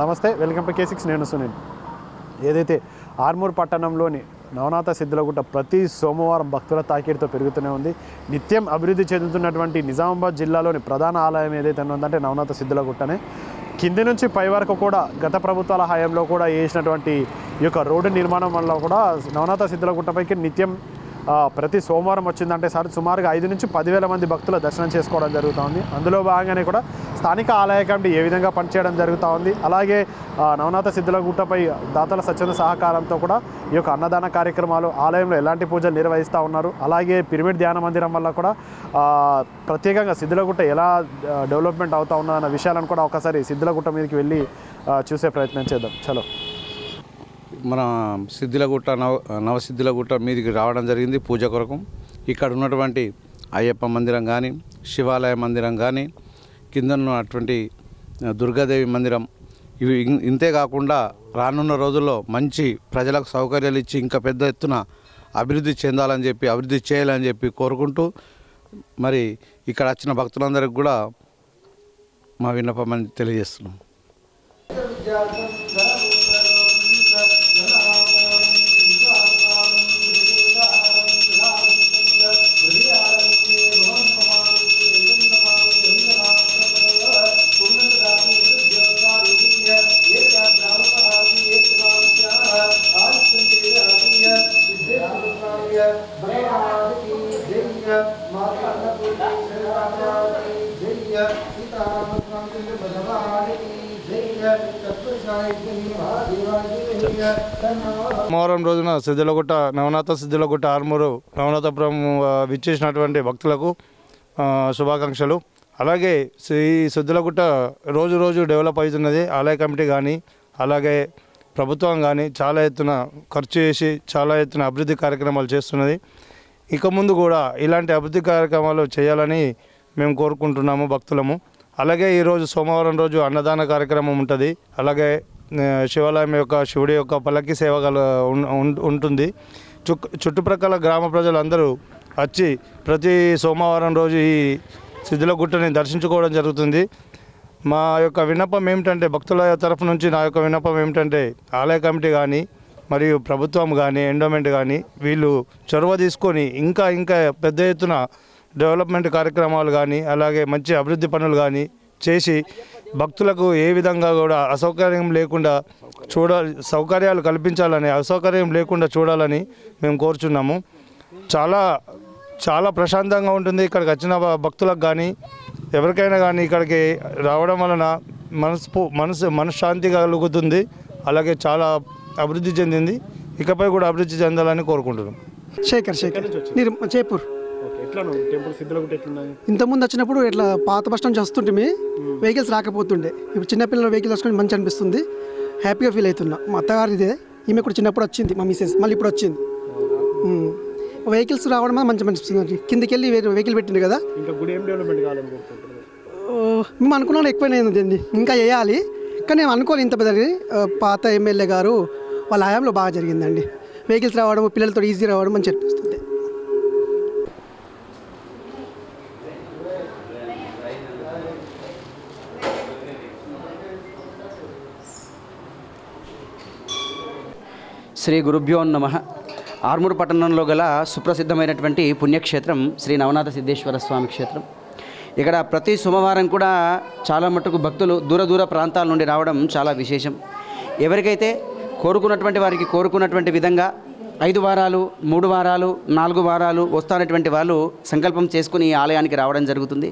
నమస్తే welcome to K six నేను సునీల్. ఏదైతే ఆర్మూర్ పట్టణంలోని నవనాథ సిద్ధులగుట్ట ప్రతి సోమవారం భక్తుల తాకిడితో పెరుగుతూనే ఉంది నిత్యం అభివృద్ధి చెందుతున్నటువంటి నిజామాబాద్ జిల్లాలోని ప్రధాన ఆలయం ఏదైతే ఉందంటే నవనాథ సిద్ధులగుట్టనే. కింది నుంచి పై వరకు కూడా గత ప్రభుత్వాల హయాంలో కూడా వేసినటువంటి ఈ యొక్క రోడ్డు నిర్మాణం వల్ల కూడా నవనాథ సిద్ధులగుట్టపైకి నిత్యం ప్రతి సోమవారం వచ్చిందంటే సార్ సుమారుగా ఐదు నుంచి పదివేల మంది భక్తుల దర్శనం చేసుకోవడం జరుగుతుంది అందులో భాగంగానే కూడా స్థానిక ఆలయ కమిటీ ఏ విధంగా పనిచేయడం జరుగుతూ ఉంది? అలాగే నవనాథ సిద్ధులగుట్టపై దాతల స్వచ్ఛంద సహకారంతో కూడా ఈ యొక్క అన్నదాన కార్యక్రమాలు ఆలయంలో ఎలాంటి పూజలు నిర్వహిస్తూ ఉన్నారు? అలాగే పిరమిడ్ ధ్యాన మందిరం వల్ల కూడా ప్రత్యేకంగా సిద్ధులగుట్ట ఎలా డెవలప్మెంట్ అవుతా ఉన్నదన్న విషయాలను కూడా ఒకసారి సిద్ధులగుట్ట మీదకి వెళ్ళి చూసే ప్రయత్నం చేద్దాం. చలో. మన సిద్ధిలగుట్ట నవ నవసిద్ధిలగుట్ట మీదికి రావడం జరిగింది పూజ కొరకు. ఇక్కడ ఉన్నటువంటి అయ్యప్ప మందిరం కానీ శివాలయ మందిరం కానీ కిందన్న అటువంటి దుర్గాదేవి మందిరం. ఇవి ఇంతే కాకుండా రానున్న రోజుల్లో మంచి ప్రజలకు సౌకర్యాలు ఇచ్చి ఇంకా పెద్ద ఎత్తున అభివృద్ధి చెందాలని చెప్పి అభివృద్ధి చేయాలని చెప్పి కోరుకుంటూ మరి ఇక్కడ వచ్చిన భక్తులందరికీ కూడా మా విన్నపమని తెలియజేస్తున్నాం. సోమవారం రోజున సిద్ధులగుట్ట నవనాథ సిద్ధులగుట్ట ఆర్మూరు నవనాథపురం విచ్చేసినటువంటి భక్తులకు శుభాకాంక్షలు. అలాగే ఈ సిద్ధులగుట్ట రోజు రోజు డెవలప్ అవుతున్నది ఆలయ కమిటీ కానీ అలాగే ప్రభుత్వం కానీ చాలా ఎత్తున ఖర్చు చేసి చాలా ఎత్తున అభివృద్ధి కార్యక్రమాలు చేస్తున్నది. ఇక ముందు కూడా ఇలాంటి అభివృద్ధి కార్యక్రమాలు చేయాలని మేము కోరుకుంటున్నాము భక్తులము. అలాగే ఈరోజు సోమవారం రోజు అన్నదాన కార్యక్రమం ఉంటుంది. అలాగే శివాలయం యొక్క శివుడి యొక్క పల్లకి సేవ గల ఉంటుంది. చుట్టుప్రక్కల గ్రామ ప్రజలందరూ వచ్చి ప్రతి సోమవారం రోజు ఈ సిద్ధులగుట్టని దర్శించుకోవడం జరుగుతుంది. మా యొక్క విన్నపం ఏమిటంటే భక్తుల తరఫు నుంచి నా యొక్క విన్నపం ఏమిటంటే ఆలయ కమిటీ కానీ మరియు ప్రభుత్వం కానీ ఎండోమెంట్ కానీ వీళ్ళు చొరవ తీసుకొని ఇంకా ఇంకా పెద్ద ఎత్తున డెవలప్మెంట్ కార్యక్రమాలు కానీ అలాగే మంచి అభివృద్ధి పనులు కానీ చేసి భక్తులకు ఏ విధంగా కూడా అసౌకర్యం లేకుండా చూడ సౌకర్యాలు కల్పించాలని అసౌకర్యం లేకుండా చూడాలని మేము కోరుచున్నాము. చాలా చాలా ప్రశాంతంగా ఉంటుంది ఇక్కడికి వచ్చిన భక్తులకు కానీ ఎవరికైనా కానీ ఇక్కడికి రావడం వలన మనసు మనసు మనశ్శాంతి కలుగుతుంది. అలాగే చాలా అభివృద్ధి చెందింది. ఇకపై కూడా అభివృద్ధి చెందాలని కోరుకుంటున్నాం. శేఖర్ శేఖర్. చేపూర్ ఎట్లా టెంపుల్ సిద్ధులగుట్ట ఎట్లున్నది ఇంతకుముందు వచ్చినప్పుడు ఇట్లా పాత బస్ స్టాండ్ వస్తుంటే వెహికల్స్ రాకపోతుండే. ఇప్పుడు చిన్నపిల్లల వెహికల్ వస్తుంది మంచి అనిపిస్తుంది. హ్యాపీగా ఫీల్ అవుతున్నా. మా అత్తగారిదే ఈమె కూడా చిన్నప్పుడు వచ్చింది మా మిసెస్ మళ్ళీ ఇప్పుడు వచ్చింది. వెహికల్స్ రావడం మంచి అనిపిస్తుంది. కిందికి వెళ్ళి వేరే వెహికల్ పెట్టింది కదా. ఇంకా గుడి ఏం డెవలప్మెంట్ కావాలని కోరుకుంటున్నారు? ఓ, మేము అనుకున్నాం ఎక్కువైంది ఇంకా వేయాలి కానీ మేము అనుకోని ఇంత పెద్దది. ఆ, పాత ఎమ్మెల్యే గారు వాళ్ళ హయాంలో బాగా జరిగిందండి. వెహికల్స్ రావడం పిల్లలతో ఈజీ రావడం మంచి అనిపిస్తుంది శ్రీ గురుభ్యో నమ. ఆర్మూరు పట్టణంలో గల సుప్రసిద్ధమైనటువంటి పుణ్యక్షేత్రం శ్రీ నవనాథ సిద్ధేశ్వర స్వామి క్షేత్రం. ఇక్కడ ప్రతి సోమవారం కూడా చాలా మటుకు భక్తులు దూర దూర ప్రాంతాల నుండి రావడం చాలా విశేషం. ఎవరికైతే కోరుకున్నటువంటి వారికి కోరుకున్నటువంటి విధంగా ఐదు వారాలు మూడు వారాలు నాలుగు వారాలు వస్తానటువంటి వాళ్ళు సంకల్పం చేసుకుని ఈ ఆలయానికి రావడం జరుగుతుంది.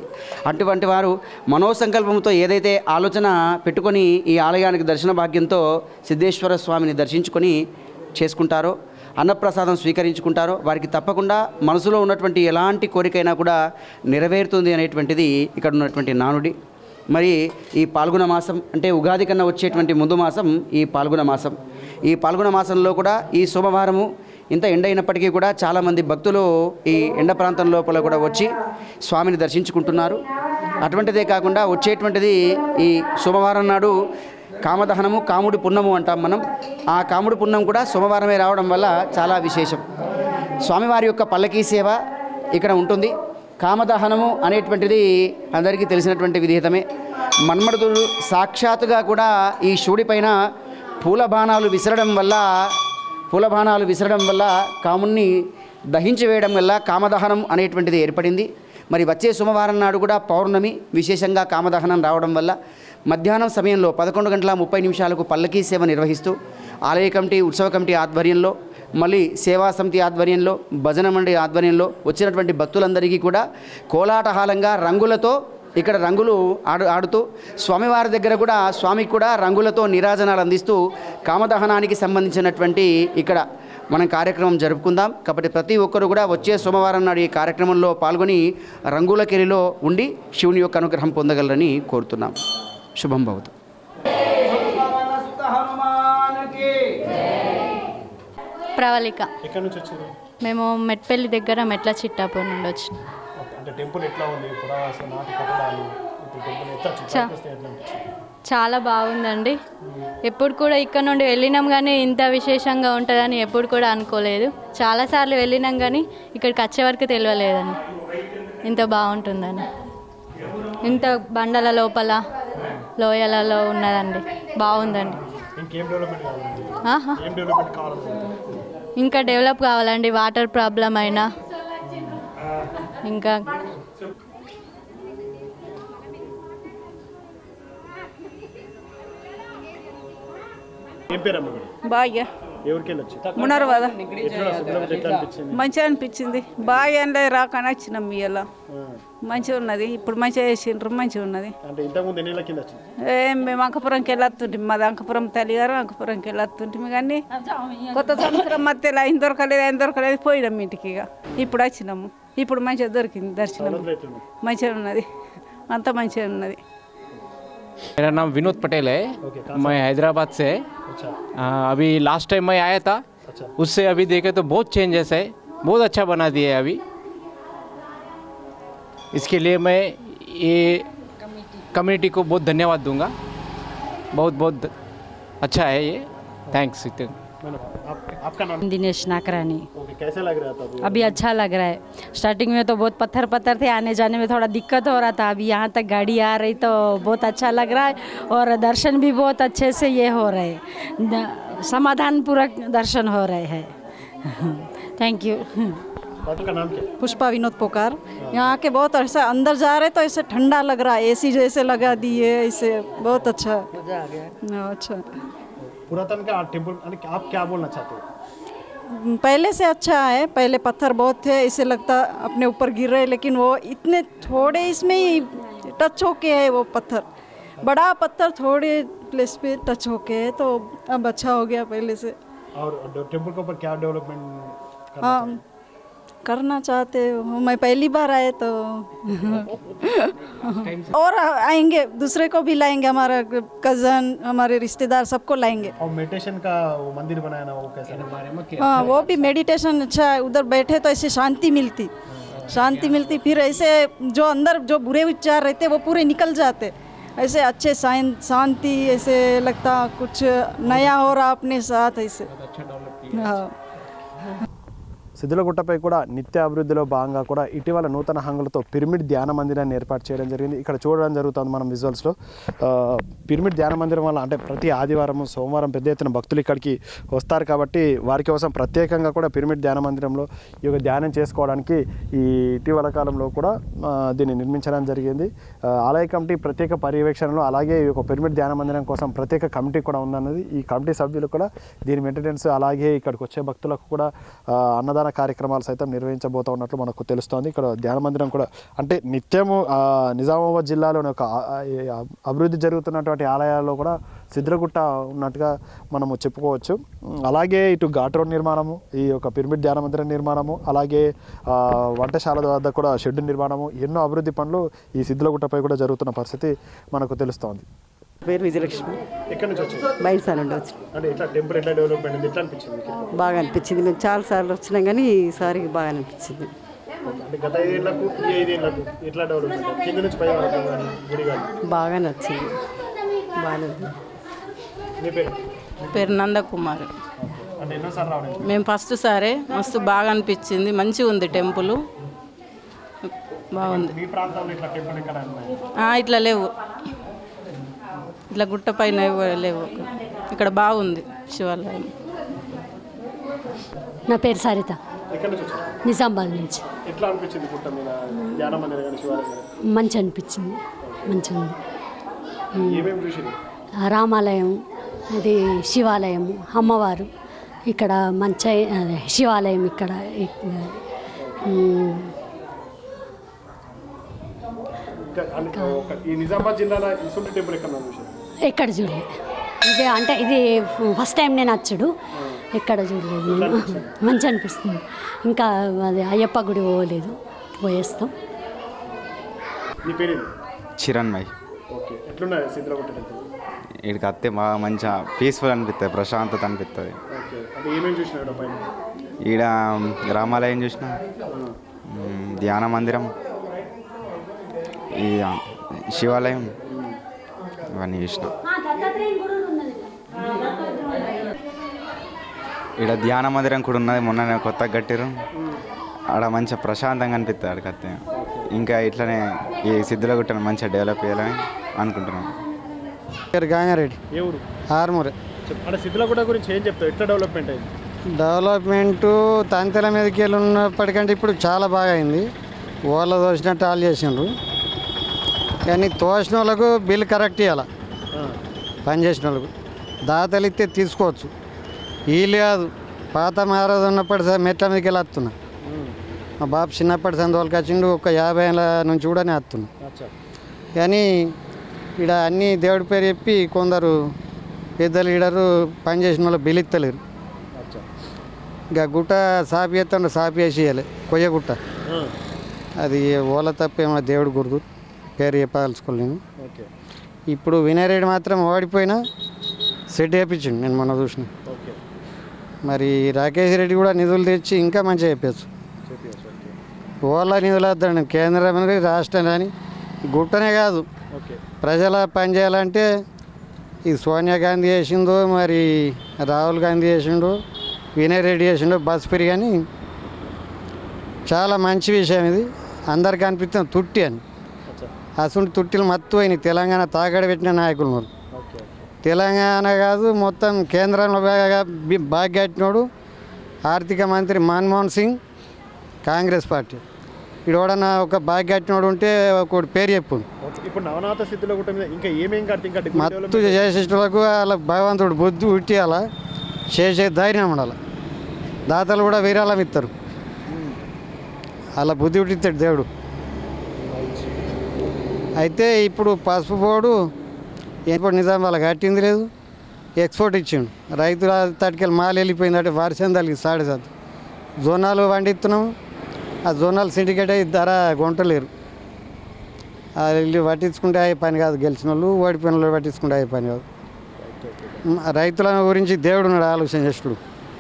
అటువంటి వారు మనోసంకల్పంతో ఏదైతే ఆలోచన పెట్టుకొని ఈ ఆలయానికి దర్శన భాగ్యంతో సిద్ధేశ్వర స్వామిని దర్శించుకొని చేసుకుంటారో అన్నప్రసాదం స్వీకరించుకుంటారో వారికి తప్పకుండా మనసులో ఉన్నటువంటి ఎలాంటి కోరికైనా కూడా నెరవేరుతుంది అనేటువంటిది ఇక్కడ ఉన్నటువంటి నానుడి. మరి ఈ పాల్గొన మాసం అంటే ఉగాది కన్నా వచ్చేటువంటి ముందు మాసం ఈ పాల్గొన మాసం. ఈ పాల్గొన మాసంలో కూడా ఈ సోమవారము ఇంత ఎండ అయినప్పటికీ కూడా చాలామంది భక్తులు ఈ ఎండ ప్రాంతం లోపల కూడా వచ్చి స్వామిని దర్శించుకుంటున్నారు. అటువంటిదే కాకుండా వచ్చేటువంటిది ఈ సోమవారం నాడు కామదహనము కాముడి పున్నము అంటాం మనం. ఆ కాముడి పున్నం కూడా సోమవారమే రావడం వల్ల చాలా విశేషం. స్వామివారి యొక్క పల్లకీ సేవ ఇక్కడ ఉంటుంది. కామదహనము అనేటువంటిది అందరికీ తెలిసినటువంటి విధేతమే మన్మడుదుడు సాక్షాత్తుగా కూడా ఈ శివుడి పైన పూల బాణాలు విసరడం వల్ల పూల బాణాలు విసరడం వల్ల కాముణ్ణి దహించి వేయడం వల్ల కామదహనం అనేటువంటిది ఏర్పడింది. మరి వచ్చే సోమవారం నాడు కూడా పౌర్ణమి విశేషంగా కామదహనం రావడం వల్ల మధ్యాహ్నం సమయంలో పదకొండు గంటల ముప్పై నిమిషాలకు పల్లకీ సేవ నిర్వహిస్తూ ఆలయ కమిటీ ఉత్సవ కమిటీ ఆధ్వర్యంలో మళ్ళీ సేవా సమితి ఆధ్వర్యంలో భజన మండలి ఆధ్వర్యంలో వచ్చినటువంటి భక్తులందరికీ కూడా కోలాటహాలంగా రంగులతో ఇక్కడ రంగులు ఆడు ఆడుతూ స్వామివారి దగ్గర కూడా స్వామికి కూడా రంగులతో నీరాజనాలు అందిస్తూ కామదహనానికి సంబంధించినటువంటి ఇక్కడ మనం కార్యక్రమం జరుపుకుందాం. కాబట్టి ప్రతి ఒక్కరు కూడా వచ్చే సోమవారం నాడు ఈ కార్యక్రమంలో పాల్గొని రంగుల కెరిలో ఉండి శివుని యొక్క అనుగ్రహం పొందగలరని కోరుతున్నాం. శుభం భవతు. ప్రవళిక. ఎక్కడి నుంచి వచ్చారు మేము మెట్పల్లి దగ్గర మెట్ల చిట్టాపూర్ నుండి వచ్చినాం. అంటే టెంపుల్ ఎట్లా ఉంది? పురావస్తు నాటి కట్టడాలు? చాలా బాగుందండి. ఎప్పుడు కూడా ఇక్కడ నుండి వెళ్ళినాం కానీ ఇంత విశేషంగా ఉంటుందని ఎప్పుడు కూడా అనుకోలేదు. చాలాసార్లు వెళ్ళినాం కానీ ఇక్కడికి వచ్చే వరకు తెలియలేదండి. ఇంత బాగుంటుందని. ఇంత బండల లోపల లోయలలో ఉన్నదండి. బాగుందండి. ఇంకా డెవలప్ కావాలండి? వాటర్ ప్రాబ్లం అయినా. ఇంకా ఏం పేరమ్మ ఉన్నారు కదా మంచిగా అనిపించింది. బాగా ఎండ రాకని వచ్చినాం ఇవాళ ఆ. మంచిగా ఉన్నది. ఇప్పుడు మంచిగా చేసిండ్రు మంచిగా ఉన్నది. ఏం మేము అంకపురంకి వెళ్ళొస్తుంటాం మాది అంకపురం తల్లిగారు అంకపురంకి వెళ్ళొస్తుంటాం కానీ కొత్త సంవత్సరం మధ్యలో ఆయన దొరకలేదు ఆయన దొరకలేదు పోయినాం ఇంటికి ఇక. ఇప్పుడు వచ్చినాము. ఇప్పుడు మంచిగా దొరికింది దర్శనం. మంచిగా ఉన్నది. అంత మంచిగా ఉన్నది. मेरा नाम विनोद पटेल है। मैं हैदराबाद से। है अच्छा अभी लास्ट टाइम मैं आया था। अच्छा। उससे अभी देखे तो बहुत चेंजेस है। बहुत अच्छा बना दिया है अभी। इसके लिए मैं ये कम्युनिटी को बहुत धन्यवाद दूँगा। बहुत बहुत अच्छा है ये। थैंक्स आप, आपका नाम? दिनेश नाकरानी। ओके कैसे लग रहा था? अभी अच्छा लग रहा है। स्टार्टिंग में तो बहुत पत्थर पत्थर थे आने जाने में थोड़ा दिक्कत हो रहा था। अभी यहाँ तक गाड़ी आ रही तो बहुत अच्छा लग रहा है और दर्शन भी बहुत अच्छे से ये हो रहे हैं। समाधान पूर्वक दर्शन हो रहे हैं। थैंक यू आपका नाम क्या? पुष्पा विनोद पोकार। यहाँ के बहुत ऐसा अंदर जा रहे तो ऐसे ठंडा लग रहा है। एसी जैसे लगा दिए ऐसे बहुत अच्छा। हाँ, अच्छा। पुरातन का आर्ट टेंपल आप क्या बोलना चाहते हो? पहले से अच्छा है पहले पत्थर बहुत थे ऐसे लगता अपने ऊपर गिर रहे लेकिन वो इतने थोड़े इसमें ही टच होके है वो पत्थर। बड़ा पत्थर थोड़े प्लेस पे टच होके है तो अब अच्छा हो गया पहले से। और टेंपल के ऊपर क्या डेवलपमेंट हाँ करना चाहते हो? मैं पहली बार आए तो और आएँगे दूसरे को भी लाएँगे हमारा कज़न हमारे रिश्तेदार सबको लाएँगे। और मेडिटेशन का वो मंदिर बनाया ना वो कैसा है? हाँ वो भी मेडिटेशन अच्छा है उधर बैठे तो ऐसे शांति मिलती। शांति मिलती फिर ऐसे जो अंदर जो बुरे विचार रहते वो पूरे निकल जाते। ऐसे अच्छे शांति ऐसे लगता कुछ नया हो रहा अपने साथ ऐसे। हाँ। సిద్ధులగుట్టపై కూడా నిత్య అభివృద్ధిలో భాగంగా కూడా ఇటీవల నూతన హంగులతో పిరమిడ్ ధ్యాన మందిరాన్ని ఏర్పాటు చేయడం జరిగింది. ఇక్కడ చూడడం జరుగుతుంది మనం విజువల్స్లో. పిరమిడ్ ధ్యాన మందిరం వల్ల అంటే ప్రతి ఆదివారం సోమవారం పెద్ద ఎత్తున భక్తులు ఇక్కడికి వస్తారు కాబట్టి వారి కోసం ప్రత్యేకంగా కూడా పిరమిడ్ ధ్యాన మందిరంలో ఈ యొక్క ధ్యానం చేసుకోవడానికి ఈ ఇటీవల కాలంలో కూడా దీన్ని నిర్మించడం జరిగింది. ఆలయ కమిటీ ప్రత్యేక పర్యవేక్షణలో అలాగే ఈ యొక్క పిరమిడ్ ధ్యాన మందిరం కోసం ప్రత్యేక కమిటీ కూడా ఉందన్నది. ఈ కమిటీ సభ్యులు కూడా దీని మెయింటెనెన్స్ అలాగే ఇక్కడికి వచ్చే భక్తులకు కూడా అన్నదానం అన్నదాన కార్యక్రమాలు సైతం నిర్వహించబోతా ఉన్నట్లు మనకు తెలుస్తోంది. ఇక్కడ ధ్యాన మందిరం కూడా అంటే నిత్యము నిజామాబాద్ జిల్లాలోని ఒక అభివృద్ధి జరుగుతున్నటువంటి ఆలయాల్లో కూడా సిద్రగుట్ట ఉన్నట్టుగా మనము చెప్పుకోవచ్చు. అలాగే ఇటు ఘాట్ రోడ్ నిర్మాణము ఈ యొక్క పిరమిడ్ ధ్యాన మందిరం నిర్మాణము అలాగే వంటశాల వద్ద కూడా షెడ్ నిర్మాణము ఎన్నో అభివృద్ధి పనులు ఈ సిద్ధులగుట్టపై కూడా జరుగుతున్న పరిస్థితి మనకు తెలుస్తోంది. పేరు విజయలక్ష్మి. ఎక్కడి నుంచి వచ్చింది? బయటసారి నుండి వచ్చి అంటే ఎట్లా టెంపుల్ ఎట్లా డెవలప్మెంట్ ఉంది? ఎట్లా అనిపించింది మీకు? బాగా అనిపించింది. మేము చాలాసార్లు వచ్చినాం కానీ ఈసారి బాగా అనిపించింది. అంటే గత ఐదేళ్ళకు ఈ ఐదేళ్ళకు ఎట్లా డెవలప్మెంట్ కింద నుంచి పై వరకు కానీ గుడి కానీ బాగా నచ్చింది. మీ పేరు? పేరు నందకుమార్. అంటే ఎన్నోసార్లు రావడం మేము ఫస్ట్ సారే. మస్తు బాగా అనిపించింది. మంచిగా ఉంది టెంపుల్. బాగుంది. మీ ప్రాంతంలో ఇట్లా టెంపుల్ ఎక్కడ ఉన్నాయి? ఆ, ఇట్లా లేవు. ఇట్లా గుట్ట పైన లేవు. ఇక్కడ బాగుంది శివాలయం. నా పేరు సరిత. నిజామాబాద్ నుంచి. అనిపించింది మంచి అనిపించింది. మంచిగా ఉంది. రామాలయం ఇది శివాలయం అమ్మవారు ఇక్కడ మంచి అదే శివాలయం ఇక్కడ నిజామాబాద్ జిల్లాలో టెంపుల్ ఎక్కడ చూసారు ఎక్కడ చూడలేదు ఇది అంటే ఇది ఫస్ట్ టైం నేను వచ్చుడు. ఎక్కడ చూడలేదు నేను. మంచి అనిపిస్తుంది. ఇంకా అది అయ్యప్ప గుడి పోలేదు. పోయేస్తాం. చిరణ్మయ్. ఇక్కడికి వస్తే బాగా మంచిగా పీస్ఫుల్ అనిపిస్తుంది ప్రశాంతత అనిపిస్తుంది ఈడ రామాలయం చూసిన? ధ్యాన మందిరం. ఈ శివాలయం. ఇవన్నీ చూసిన. ఈడ ధ్యాన మందిరం కూడా ఉన్నది మొన్న కొత్తగా కట్టారు ఆడ మంచిగా ప్రశాంతంగా అనిపిస్తుంది ఆడికి వస్తే ఇంకా ఇట్లనే ఈ సిద్ధులగుట్టను మంచిగా డెవలప్ చేయాలని గాంగారెడ్డి. ఆర్మూరే. సిద్ధులగుట్ట గురించి ఏం చెప్తావు? ఎట్లా డెవలప్మెంట్ అయింది? డెవలప్మెంటు తంతెల మీదకి వెళ్ళి ఉన్నప్పటికంటే ఇప్పుడు చాలా బాగా అయింది. ఓళ్ళ తోసినట్టు ఆల్ చేసిండ్రు. కానీ తోసిన వాళ్ళకు బిల్ కరెక్ట్ ఇవ్వాలి పని చేసిన వాళ్ళకు. దాతలు ఇస్తే తీసుకోవచ్చు. వీళ్ళు కాదు. పాత మహారాజు ఉన్నప్పటి స- మెట్ల మీదకి వెళ్ళి వస్తున్నా మా బాబు చిన్నప్పటి సందువలకి వచ్చిండు ఒక యాభై ఏళ్ళ నుంచి కూడా నేను వస్తున్నా కానీ ఇక్కడ అన్ని దేవుడి పేరు చెప్పి కొందరు పెద్ద లీడరు పనిచేసిన వాళ్ళు బిల్ ఇస్తలేరు ఇంకా గుట్ట సాపి ఎత్తండి సాపి వేసి కొయ్య గుట్ట. అది ఓల తప్పేమో దేవుడు గుర్తు. పేరు చెప్పదలుచుకోలేను ఓకే. ఇప్పుడు వినయరెడ్డి మాత్రం ఓడిపోయినా సెట్ వేయించిండు నేను మొన్న చూసిన. మరి రాకేష్ రెడ్డి కూడా నిధులు తెచ్చి ఇంకా మంచిగా చెప్పచ్చు. ఓలా నిధులు వద్దండి. కేంద్రం అని రాష్ట్రం కానీ గుట్టనే కాదు. ప్రజల పని చేయాలంటే ఈ సోనియా గాంధీ చేసిందో మరి రాహుల్ గాంధీ చేసిండో వినయ్ రెడ్డి చేసిండో బస్ ఫ్రీ కానీ చాలా మంచి విషయం ఇది. అందరికీ అనిపిస్తుంది తుట్టి అని. అసలు తుట్టిలు మత్తు అయినాయి. తెలంగాణ తాగడ పెట్టిన నాయకులు మరి. తెలంగాణ కాదు మొత్తం కేంద్రంలో బాగా బి- బాగా కట్టినోడు ఆర్థిక మంత్రి మన్మోహన్ సింగ్ కాంగ్రెస్ పార్టీ. ఇడోడన్నా ఒక బాగా కట్టినోడు ఉంటే ఒకటి పేరు చెప్పు. ఇప్పుడు నవనాథ మీద ఇంకా ఏమేం మత్తు చేసేటోళ్ళకు వాళ్ళ భగవంతుడు బుద్ధి ఉట్టియాల? చేసే ధైర్యం ఉండాలి. దాతలు కూడా విరాళం ఇస్తారు అలా బుద్ధి ఉట్టిస్తాడు దేవుడు. అయితే ఇప్పుడు పసుపు బోర్డు ఇప్పుడు నిజాం వాళ్ళకి కట్టింది లేదు. ఎక్స్పోర్ట్ ఇచ్చిండు. రైతుల తటికెళ్ళి మాలు వెళ్ళిపోయింది అంటే వర్షం తగిలి సాడే సార్ జొన్నాలు ఆ జోనాలు సిండికేట్ అయ్యి ధర కొంటలేరు. ఆ వెళ్ళి పట్టించుకుంటే అయ్యే పని కాదు. గెలిచిన వాళ్ళు ఓడిపోయిన వాళ్ళు పట్టించుకుంటే అయ్యే పని కాదు. రైతుల గురించి దేవుడు ఉన్నాడు ఆలోచన చేస్తుడు.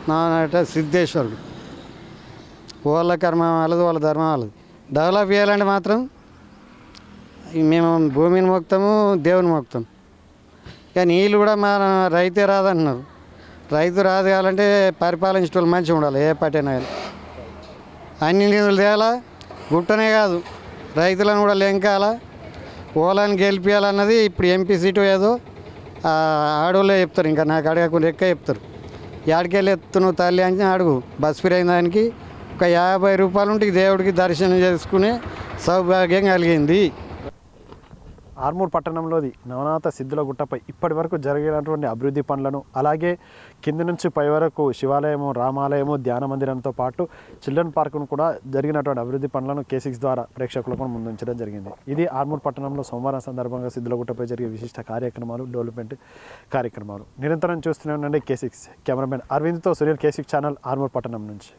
నాట సిద్ధేశ్వరుడు. వాళ్ళ కర్మ వాళ్ళది వాళ్ళ ధర్మం వాళ్ళది. డెవలప్ చేయాలంటే మాత్రం మేము భూమిని మోక్తాము దేవుని మోక్తాం కానీ నీళ్ళు కూడా మా రైతే రాదన్నారు. రైతు రాదు కావాలంటే పరిపాలించే వాళ్ళు మంచిగా ఉండాలి ఏ పార్టీనా కానీ. అన్ని నిధులు తేయాలా గుట్టనే కాదు. రైతులను కూడా లెంకాల? ఓలాన్ని గెలిపించాలన్నది ఇప్పుడు ఎంపీ సీటు ఏదో ఆ ఆడోళ్ళే చెప్తారు ఇంకా నాకు అడగకుండా ఎక్క చెప్తారు. ఎక్కడికెళ్ళి ఎత్తును తల్లి అని అడుగు బస్ ఫ్రీ అయిన దానికి ఒక యాభై రూపాయలు ఉంటే దేవుడికి దర్శనం చేసుకునే సౌభాగ్యం కలిగింది. ఆర్మూర్ పట్టణంలోది నవనాథ సిద్ధుల గుట్టపై ఇప్పటి వరకు జరిగినటువంటి అభివృద్ధి పనులను అలాగే కింది నుంచి పై వరకు శివాలయము రామాలయము ధ్యాన మందిరంతో పాటు చిల్డ్రన్ పార్కును కూడా జరిగినటువంటి అభివృద్ధి పనులను కేసిక్స్ ద్వారా ప్రేక్షకులకు ముందుంచడం జరిగింది. ఇది ఆర్మూర్ పట్టణంలో సోమవారం సందర్భంగా సిద్ధులగుట్టపై జరిగే విశిష్ట కార్యక్రమాలు డెవలప్మెంట్ కార్యక్రమాలు. నిరంతరం చూస్తూనే ఉండండి K six. Cameraman అరవింద్తో Sunil K six channel Armoor పట్టణం నుంచి.